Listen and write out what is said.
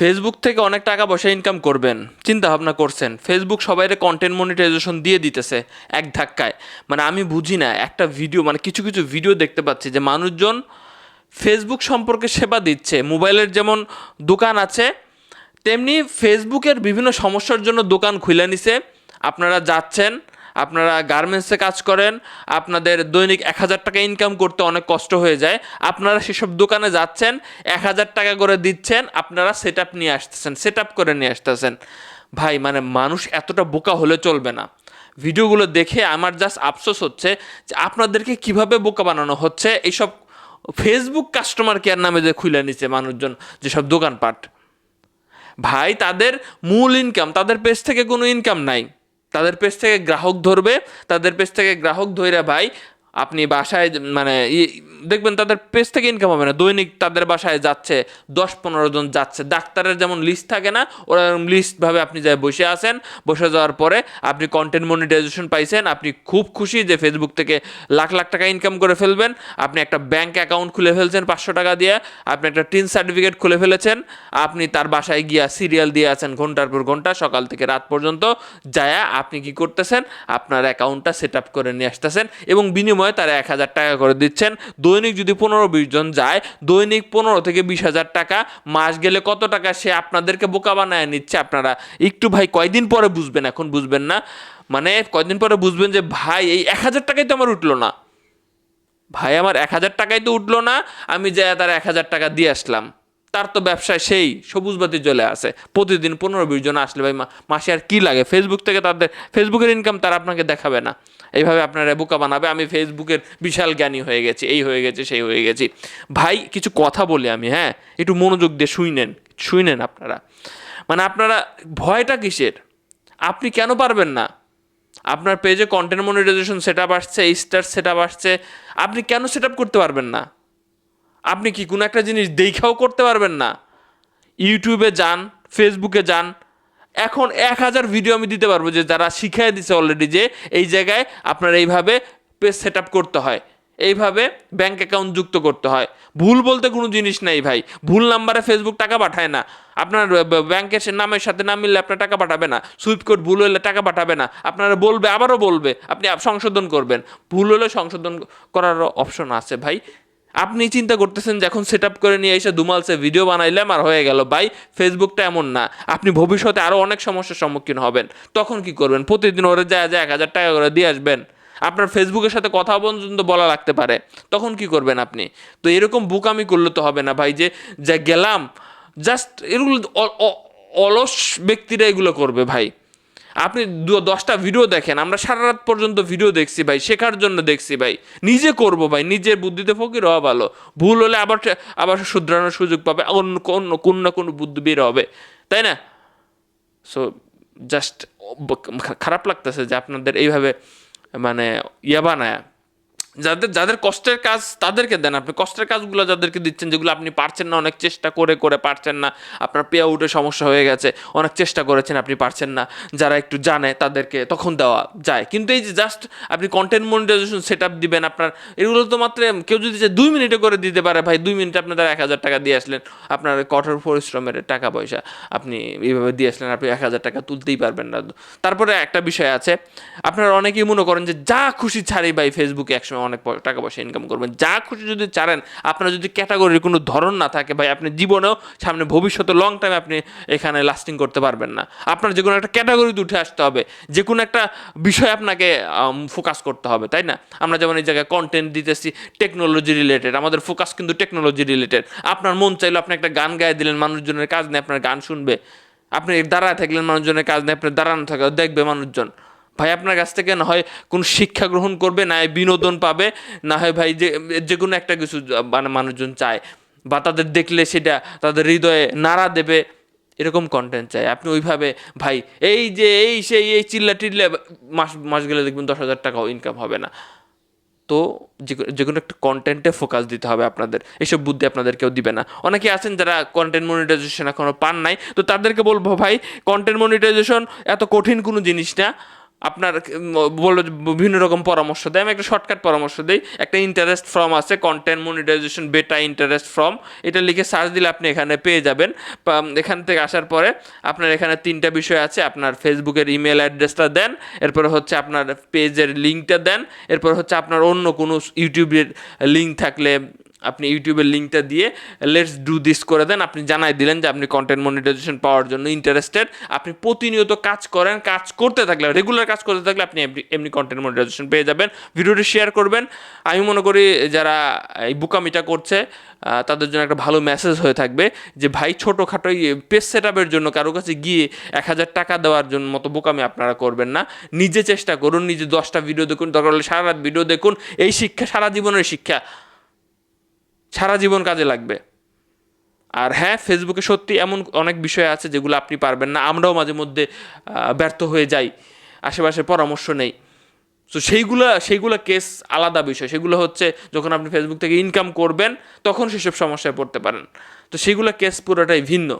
Facebook থেকে অনেক টাকা পয়সা ইনকাম করবেন। চিন্তা ভাবনা করছেন। ফেসবুক সবাইরে কন্টেন্ট মনিটাইজেশন দিয়ে দিতেছে এক ধাক্কায়। মানে আমি বুঝি না, একটা ভিডিও মানে কিছু কিছু ভিডিও দেখতে পাচ্ছি যে মানুষজন ফেসবুক সম্পর্কে সেবা দিচ্ছে। মোবাইলের যেমন দোকান আছে, তেমনি ফেসবুকের বিভিন্ন সমস্যার জন্য দোকান খুলে নিছে। আপনারা যাচ্ছেন আপনারা গার্মেন্টসে কাজ করেন, আপনাদের দৈনিক এক হাজার টাকা ইনকাম করতে অনেক কষ্ট হয়ে যায়। আপনারা সেসব দোকানে যাচ্ছেন, এক হাজার টাকা করে দিচ্ছেন, আপনারা সেট আপ নিয়ে আসতেছেন সেট আপ করে নিয়ে আসতেছেন। ভাই মানে মানুষ এতটা বোকা হলে চলবে না। ভিডিওগুলো দেখে আমার জাস্ট আফসোস হচ্ছে যে আপনাদেরকে কীভাবে বোকা বানানো হচ্ছে, এইসব ফেসবুক কাস্টমার কেয়ার নামে যে খুলে নিচ্ছে মানুষজন, যেসব দোকানপাট। ভাই, তাদের মূল ইনকাম তাদের পেজ থেকে কোনো ইনকাম নাই। তাদের পেজ থেকে গ্রাহক ধরবে তাদের পেজ থেকে গ্রাহক ধৈরা ভাই আপনি বাসায় মানে দেখবেন তাদের পেজ থেকে ইনকাম হবে না। দৈনিক তাদের বাসায় যাচ্ছে, দশ পনেরো জন যাচ্ছে। ডাক্তারের যেমন লিস্ট থাকে না, ওরা লিস্টভাবে আপনি যায় বসে আছেন। বসে যাওয়ার পরে আপনি কন্টেন্ট মনিটাইজেশন পাইছেন, আপনি খুব খুশি যে ফেসবুক থেকে লাখ লাখ টাকা ইনকাম করে ফেলবেন। আপনি একটা ব্যাংক অ্যাকাউন্ট খুলে ফেলছেন পাঁচশো টাকা দিয়ে। আপনি একটা টিন সার্টিফিকেট খুলে ফেলেছেন। আপনি তার বাসায় গিয়া সিরিয়াল দিয়ে আছেন ঘণ্টার পর ঘণ্টা, সকাল থেকে রাত পর্যন্ত। যায়া আপনি কি করতেছেন? আপনার অ্যাকাউন্টটা সেট আপ করে নিয়ে আসতেছেন এবং বিনিময়ে তারা এক হাজার টাকা করে দিচ্ছেন। দৈনিক যদি পনেরো বিশ জন যায়, দৈনিক পনেরো থেকে বিশ হাজার টাকা। মাস গেলে কত টাকা সে আপনাদেরকে বোকা বানায় নিচ্ছে আপনারা? একটু ভাই, কয়দিন পরে বুঝবেন এখন, বুঝবেন না? মানে কয়দিন পরে বুঝবেন যে, ভাই, এই এক হাজার টাকাই তো আমার উঠল না। ভাই, আমার এক হাজার টাকাই তো উঠল না, আমি যাই তার এক হাজার টাকা দিয়ে আসলাম। তার তো ব্যবসায় সেই সবুজ বাতি চলে আসে প্রতিদিন পনেরো বিশ জন আসলে ভাই মাসে আর কি লাগে? ফেসবুক থেকে তাদের ফেসবুকের ইনকাম তারা আপনাকে দেখাবে না। এইভাবে আপনারা বোকা বানাবে, আমি ফেসবুকের বিশাল জ্ঞানী হয়ে গেছি, এই হয়ে গেছে, সেই হয়ে গেছি। ভাই, কিছু কথা বলি আমি হ্যাঁ? একটু মনোযোগ দিয়ে শুইনেন শুইনেন আপনারা। মানে আপনারা ভয়টা কিসের? আপনি কেন পারবেন না? আপনার পেজে কন্টেন্ট মনিটাইজেশন সেট আপ আসছে স্টার সেট আপ আসছে, আপনি কেন সেট আপ করতে পারবেন না? আপনি কি কোনো একটা জিনিস দেখাও করতে পারবেন না? ইউটিউবে যান, ফেসবুকে যান, এখন এক হাজার ভিডিও আমি দিতে পারব যে যারা শিখিয়ে দিছে অলরেডি যে এই জায়গায় আপনার এইভাবে পেজ সেট আপ করতে হয়, এইভাবে ব্যাংক অ্যাকাউন্ট যুক্ত করতে হয়। ভুল বলতে কোনো জিনিস নাই ভাই। ভুল নাম্বারে ফেসবুক টাকা পাঠায় না। আপনার ব্যাংকের নামের সাথে নাম মিললে আপনার টাকা পাঠাবে না। সুইপ কোড ভুল হলে টাকা পাঠাবে না। আপনারা বলবে, আবারও বলবে, আপনি সংশোধন করবেন। ভুল হলে সংশোধন করার অপশন আছে ভাই। আপনি চিন্তা করতেছেন যে এখন সেট আপ করে নিয়ে এসে দুমালসে ভিডিও বানাইলাম আর হয়ে গেল। ভাই ফেসবুকটা এমন না। আপনি ভবিষ্যতে আরও অনেক সমস্যার সম্মুখীন হবেন। তখন কি করবেন? প্রতিদিন ওরে যায় যায় এক হাজার টাকা করে দিয়ে আসবেন। আপনার ফেসবুকের সাথে কথা পর্যন্ত বলা লাগতে পারে। তখন কি করবেন আপনি? তো এরকম বুকামি করলে তো হবে না ভাই, যে, যা গেলাম জাস্ট এগুলো অলস ব্যক্তিরা এগুলো করবে ভাই। আপনি দশটা ভিডিও দেখেন, আমরা সারা রাত পর্যন্ত ভিডিও দেখছি ভাই, শেখার জন্য দেখছি ভাই। নিজে করব ভাই, নিজের বুদ্ধিতে ফকির হওয়া ভালো। ভুল হলে আবার আবার শুধরানোর সুযোগ পাবে, অন্য অন্য কোন না কোন বুদ্ধি বের হবে। তাই না? সো জাস্ট খারাপ লাগতেছে যে আপনাদের এইভাবে মানে ইয়া বানায়। যাদের যাদের কষ্টের কাজ তাদেরকে দেন আপনি। কষ্টের কাজগুলো যাদেরকে দিচ্ছেন, যেগুলো আপনি পারছেন না, অনেক চেষ্টা করে করে পারছেন না, আপনার পে আউটে সমস্যা হয়ে গেছে, অনেক চেষ্টা করেছেন আপনি পারছেন না, যারা একটু জানে তাদেরকে তখন দেওয়া যায়। কিন্তু এই যে জাস্ট আপনি কন্টেন্ট মনিটাইজেশন সেট আপ দিবেন আপনার, এগুলো তো মাত্র কেউ যদি যে দুই মিনিটে করে দিতে পারে, ভাই দুই মিনিটে আপনার এক হাজার টাকা দিয়ে আসলেন, আপনার কঠোর পরিশ্রমের টাকা পয়সা আপনি এইভাবে দিয়ে আসলেন, আপনি এক হাজার টাকা তুলতেই পারবেন না। তারপরে একটা বিষয় আছে, আপনারা অনেকেই মনে করেন যে যা খুশি ছাড়ি ভাই ফেসবুকে একসময় অনেক টাকা পয়সা ইনকাম করবেন। যা খুশি যদি ছাড়েন আপনার যদি ক্যাটাগরির কোনো ধরন না থাকে ভাই, আপনি জীবনেও সামনে ভবিষ্যতে লং টাইম আপনি এখানে লাস্টিং করতে পারবেন না। আপনার যে কোনো একটা ক্যাটাগরিতে উঠে আসতে হবে। যে কোনো একটা বিষয় আপনাকে ফোকাস করতে হবে, তাই না? আমরা যেমন এই জায়গায় কন্টেন্ট দিতেছি টেকনোলজি রিলেটেড আমাদের ফোকাস কিন্তু টেকনোলজি রিলেটেড আপনার মন চাইলো আপনি একটা গান গায়ে দিলেন, মানুষজনের কাজ নেই আপনার গান শুনবে। আপনি দাঁড়ায় থাকলেন, মানুষজনের কাজ নেই আপনার দাঁড়ানো থাকে, দেখবে মানুষজন। ভাই, আপনার কাছ থেকে না হয় কোন শিক্ষা গ্রহণ করবে, না হয় বিনোদন পাবে, না হয় ভাই যে যে কোনো একটা কিছু মানে মানুষজন চায় বা তাদের দেখলে সেটা তাদের হৃদয়ে নাড়া দেবে, এরকম কন্টেন্ট চাই আপনি ওইভাবে ভাই, এই যে, এই সেই, এই চিল্লা টিল্লে, মাস মাস গেলে দেখবেন দশ হাজার টাকাও ইনকাম হবে না। তো যে কোনো একটা কন্টেন্টে ফোকাস দিতে হবে আপনাদের। এসব বুদ্ধি আপনাদের কেউ দিবে না। অনেকে আছেন যারা কন্টেন্ট মনিটাইজেশন এখনও পান নাই, তো তাদেরকে বলব ভাই কন্টেন্ট মনিটাইজেশন এত কঠিন কোনো জিনিস না। আপনার বলল বিভিন্ন রকম পরামর্শ দেয়। আমি একটা শর্টকাট পরামর্শ দিই। একটা ইন্টারেস্ট ফর্ম আছে content monetization beta interest form এটা লিখে সার্চ দিলে আপনি এখানে পেয়ে যাবেন। এখান থেকে আসার পরে আপনার এখানে তিনটা বিষয় আছে। আপনার ফেসবুকের ইমেল অ্যাড্রেসটা দেন। এরপরে হচ্ছে আপনার পেজের লিঙ্কটা দেন। এরপর হচ্ছে আপনার অন্য কোনো ইউটিউবের লিঙ্ক থাকলে আপনি ইউটিউবের লিঙ্কটা দিয়ে লেটস ডু দিস করে দেন। আপনি জানাই দিলেন যে আপনি কন্টেন্ট মনিটাইজেশন পাওয়ার জন্য ইন্টারেস্টেড আপনি প্রতিনিয়ত কাজ করেন, কাজ করতে থাকলে রেগুলার কাজ করতে থাকলে আপনি এমনি- কন্টেন্ট মনিটাইজেশন পেয়ে যাবেন। ভিডিওটি শেয়ার করবেন। আমি মনে করি যারা এই বুকামিটা করছে তাদের জন্য একটা ভালো মেসেজ হয়ে থাকবে যে ভাই ছোটোখাটো পেজ সেট আপের জন্য কারও কাছে গিয়ে এক হাজার টাকা দেওয়ার জন্য মতো বোকামি আপনারা করবেন না। নিজে চেষ্টা করুন, নিজে দশটা ভিডিও দেখুন, দরকার হলে সারা রাত ভিডিও দেখুন। এই শিক্ষা সারা জীবনের শিক্ষা। সারা জীবন কাজে লাগবে। আর হ্যাঁ ফেসবুকে সত্যি এমন অনেক বিষয় আছে যেগুলো আপনি পারবেন না। আমরাও মাঝে মধ্যে ব্যর্থ হয়ে যাই। আশেপাশে পরামর্শ নেই। তো সেইগুলো সেইগুলো কেস আলাদা বিষয়। সেগুলো হচ্ছে যখন আপনি ফেসবুক থেকে ইনকাম করবেন, তখন সেসব সমস্যায় পড়তে পারেন। তো সেইগুলো কেস পুরোটাই ভিন্ন।